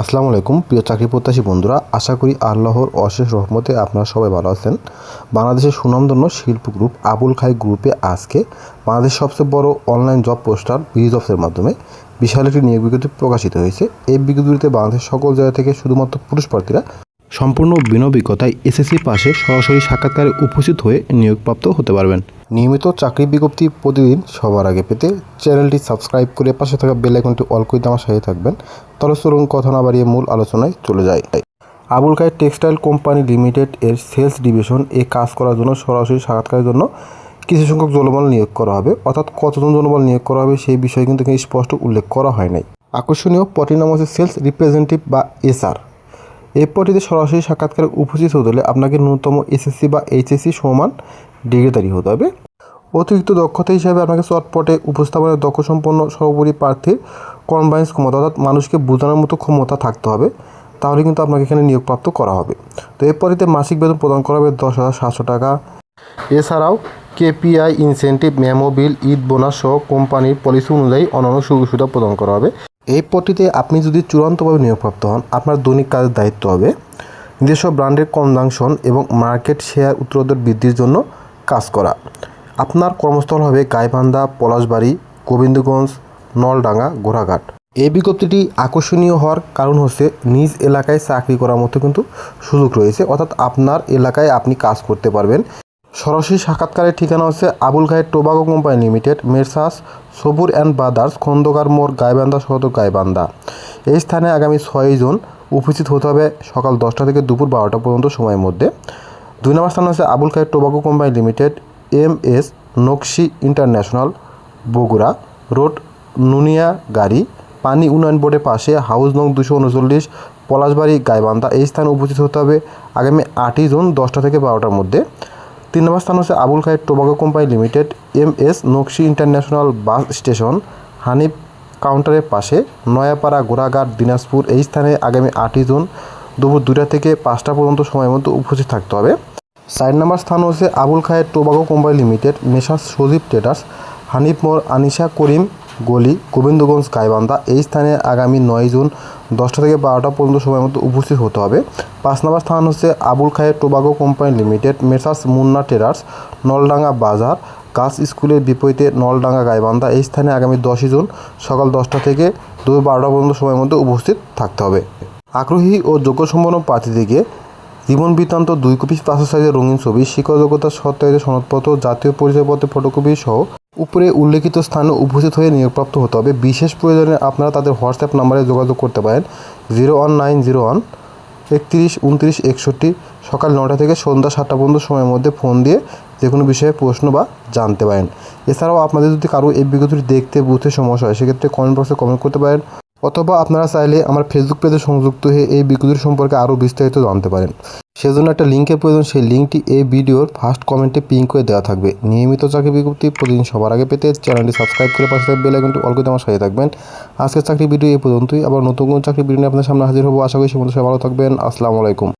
আসসালামু আলাইকুম, প্রিয় চাকরি প্রত্যাশী বন্ধুরা, আশা করি আল্লাহর অশেষ রহমতে আপনারা সবাই ভালো আছেন। বাংলাদেশের সুনামধন্য শিল্প গ্রুপ আবুল খাই গ্রুপে আজকে বাংলাদেশের সবচেয়ে বড় অনলাইন জব পোস্টার বিজ অফসের মাধ্যমে বিশাল একটি নিয়োগ বিজ্ঞপ্তি প্রকাশিত হয়েছে। এই বিজ্ঞপ্তিতে বাংলাদেশের সকল জায়গা থেকে শুধুমাত্র পুরুষ প্রার্থীরা সম্পূর্ণ বিনবিকতায় এসএসসি পাশে সরাসরি সাক্ষাৎকারে উপস্থিত হয়ে নিয়োগপ্রাপ্ত হতে পারবেন। নিয়মিত চাকরি বিজ্ঞপ্তি প্রতিদিন সবার আগে পেতে চ্যানেলটি সাবস্ক্রাইব করে পাশে থাকা বেল আইকনটি অল করে আমার সাথে থাকবেন। তাহলে চলুন কথা না বাড়িয়ে মূল আলোচনায় চলে যায় Abul Khayer textile company limited এর সেলস ডিভিশন এ কাজ করার জন্য সরাসরি সাক্ষাৎকারের জন্য কিছু সংখ্যক জনবল নিয়োগ করা হবে। অর্থাৎ কতজন জনবল নিয়োগ করা হবে সেই বিষয়ে কিন্তু স্পষ্ট উল্লেখ করা হয় নাই। আকর্ষণীয় পটির নাম হচ্ছে সেলস রিপ্রেজেন্টেটিভ বা এসআর। এই পটিতে সরাসরি সাক্ষাৎকারে উপস্থিত হতে হলে আপনাকে ন্যূনতম এসএসসি বা এইচএসসি সমান ডিগ্রিধারী হতে হবে। অতিরিক্ত দক্ষতা হিসাবে আপনাকে চটপটে উপস্থাপনের দক্ষ সম্পন্ন সর্বোপরি প্রার্থীর কনভাইন্স ক্ষমতা অর্থাৎ মানুষকে বোঝানোর মতো ক্ষমতা থাকতে হবে। তাহলে কিন্তু আপনাকে এখানে নিয়োগপ্রাপ্ত করা হবে। তো এরপরেতে মাসিক বেতন প্রদান করা হবে দশ হাজার সাতশো টাকা। এছাড়াও KPI incentive memo bill Eid bonus সহ কোম্পানির পলিসি অনুযায়ী অন্যান্য সুযোগ সুবিধা প্রদান করা হবে। এই পদটিতে আপনি যদি চূড়ান্তভাবে নিয়োগপ্রাপ্ত হন, আপনার দৈনিক কাজের দায়িত্ব হবে নিজস্ব ব্র্যান্ডের কনজাংশন এবং মার্কেট শেয়ার উত্তরোত্তর বৃদ্ধির জন্য কাজ করা। আপনার কর্মস্থল হবে গাইবান্ধা, পলাশবাড়ি, গোবিন্দগঞ্জ, নলডাঙ্গা, গোড়াঘাট। এই বিজ্ঞপ্তিটি আকর্ষণীয় হওয়ার কারণ হচ্ছে নিজ এলাকায় চাকরি করার মতো কিন্তু সুযোগ রয়েছে, অর্থাৎ আপনার এলাকায় আপনি কাজ করতে পারবেন। সরাসরি সাক্ষাৎকারের ঠিকানা হচ্ছে Abul Khayer tobacco company limited, Messrs, Sabur and brothers Khondokar মোড়, গাইবান্ধা সদর, গাইবান্ধা। এই স্থানে আগামী ছয় জুন উপস্থিত হতে হবে সকাল দশটা থেকে দুপুর বারোটা পর্যন্ত সময়ের মধ্যে। দুই নম্বর স্থান হচ্ছে Abul Khayer tobacco company limited, M S Nakshi international, Bogura. Road, Nuniagari, পানি উন্নয়ন বোর্ডের পাশে হাউস নং দুশো উনচল্লিশ, পলাশবাড়ি, গাইবান্ধা। এই স্থানে উপস্থিত হতে হবে আগামী আটই জুন দশটা থেকে বারোটার মধ্যে। তিন নম্বর স্থান হচ্ছে Abul Khayer tobacco company limited, M S Nakshi international bus station, Hanif কাউন্টারের পাশে, নয়াপাড়া গোড়াঘাট, দিনাজপুর, এই স্থানে আগামী আটই জুন দুপুর দুটা থেকে পাঁচটা পর্যন্ত সময় মতো উপস্থিত থাকতে হবে। চার নম্বর স্থান হচ্ছে Abul Khayer tobacco company limited Messrs Sajib traders, Hanif মোর আনিশা করিম গলি গোবিন্দগঞ্জ গাইবান্ধা এই স্থানে আগামী নয় জুন দশটা থেকে বারোটা পর্যন্ত সময়ের মধ্যে উপস্থিত হতে হবে। পাঁচ নম্বর স্থান হচ্ছে Abul Khayer tobacco company limited, Messrs Munna traders, Naldanga বাজার। গার্লস স্কুলের বিপরীতে নলডাঙ্গা গাইবান্ধা এই স্থানে আগামী দশই জুন সকাল দশটা থেকে দুপুর বারোটা পর্যন্ত সময়ের মধ্যে উপস্থিত থাকতে হবে। আগ্রহী ও যোগ্য সম্পন্ন প্রার্থীদেরকে জীবন বৃত্তান্ত দুই কপি পাঁচশো সাইজের রঙিন ছবি শিক্ষাযোগ্যতা সত্যায়িত সনদপত্র, জাতীয় পরিচয়পত্রের ফটোকপি সহ উপরে উল্লেখিত স্থানে উপস্থিত হয়ে নিয়োগপ্রাপ্ত হতে হবে। বিশেষ প্রয়োজনে আপনারা তাদের হোয়াটসঅ্যাপ নাম্বারে যোগাযোগ করতে পারেন। Zero one nine zero one, একত্রিশ, উনত্রিশ, একষট্টি, সকাল নটা থেকে সন্ধ্যা সাতটা পর্যন্ত সময়ের মধ্যে ফোন দিয়ে যে কোনো বিষয়ে প্রশ্ন বা জানতে পারেন। এছাড়াও আপনাদের যদি কারও এই বিজ্ঞপ্তিটি দেখতে বুঝতে সমস্যা হয়, সেক্ষেত্রে কমেন্ট বক্সে কমেন্ট করতে পারেন। অথবা আপনারা চাইলে আমার ফেসবুক পেজে সংযুক্ত হয়ে এই বিজ্ঞপ্তির সম্পর্কে আরও বিস্তারিত জানতে পারেন। সেজন্য একটা লিঙ্কের প্রয়োজন, সেই লিঙ্কটি এই ভিডিওর ফার্স্ট কমেন্টে পিঙ্ক করে দেওয়া থাকবে। নিয়মিত চাকরি বিজ্ঞপ্তি প্রতিদিন সবার আগে পেতে চ্যানেলটি সাবস্ক্রাইব করে পাশে থাকবে বেলাইকনটি অল করে আমার সাথে থাকবেন। আজকের চাকরি ভিডিও এই পর্যন্তই। আবার নতুন কোনো চাকরি ভিডিও নিয়ে আপনার সামনে হাজির হব। আশা করি সে ভালো থাকবেন। আসসালামু আলাইকুম।